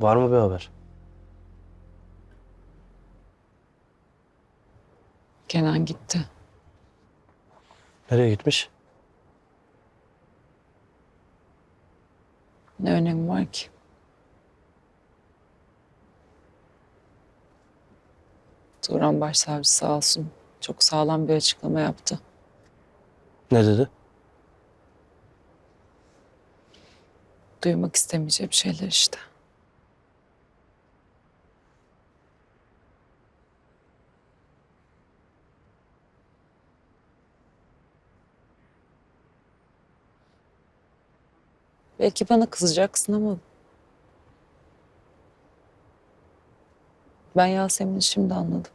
Var mı bir haber? Kenan gitti. Nereye gitmiş? Ne önemi var ki? Turan Başsavcı sağ olsun. Çok sağlam bir açıklama yaptı. Ne dedi? Duymak istemeyeceğim şeyler işte. Belki bana kızacaksın ama ben Yasemin'i şimdi anladım.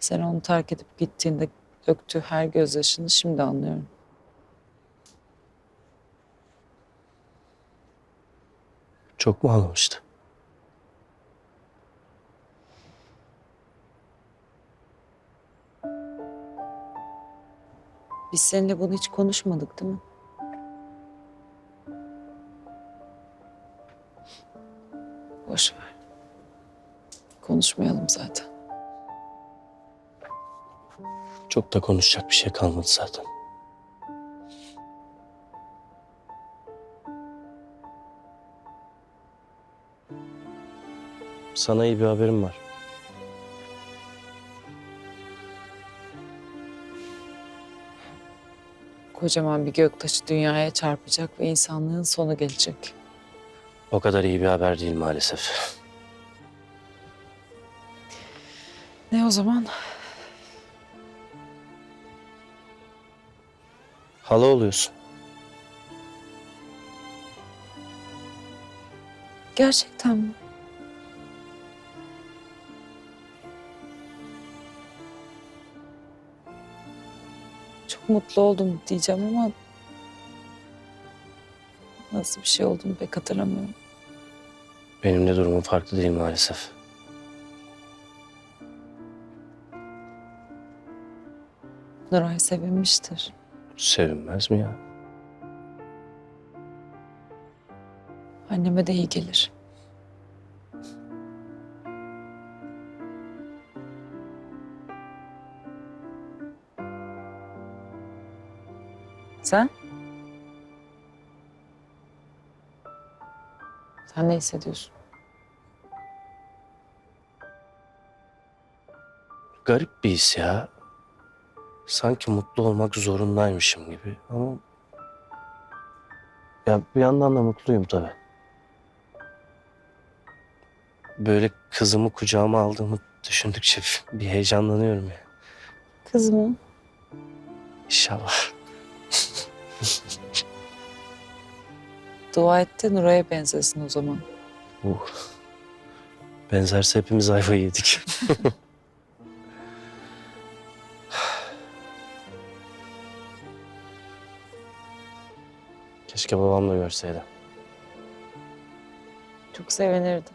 Sen onu terk edip gittiğinde döktüğü her gözyaşını şimdi anlıyorum. Çok mu ağlamıştı? Biz seninle bunu hiç konuşmadık değil mi? Boş ver. Konuşmayalım zaten. Çok da konuşacak bir şey kalmadı zaten. Sana iyi bir haberim var. Kocaman bir göktaşı dünyaya çarpacak ve insanlığın sonu gelecek. O kadar iyi bir haber değil maalesef. Ne o zaman? Hala oluyorsun. Gerçekten mi? Mutlu oldum diyeceğim ama nasıl bir şey olduğunu pek hatırlamıyorum. Benim de durumum farklı değil maalesef. Nuray sevinmiştir. Sevinmez mi ya? Anneme de iyi gelir. Sen? Sen ne hissediyorsun? Garip bir his ya. Sanki mutlu olmak zorundaymışım gibi ama... Ya bir yandan da mutluyum tabii. Böyle kızımı kucağıma aldığımı düşündükçe bir heyecanlanıyorum ya. Kız mı? İnşallah. Dua et de Nuray'a benzesin o zaman. Uh. Benzerse hepimiz ayvayı yedik. Keşke babam da görseydi. Çok sevinirdim.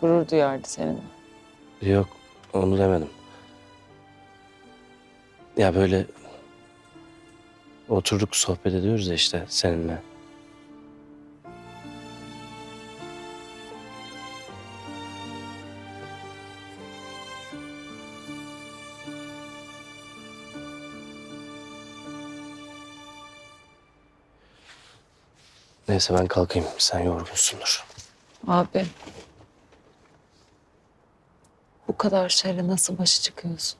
Gurur duyardı seninle. Yok, onu demedim. Ya böyle oturduk sohbet ediyoruz ya işte seninle. Neyse ben kalkayım. Sen yorgunsundur. Abi. Bu kadar şeyle nasıl başa çıkıyorsun?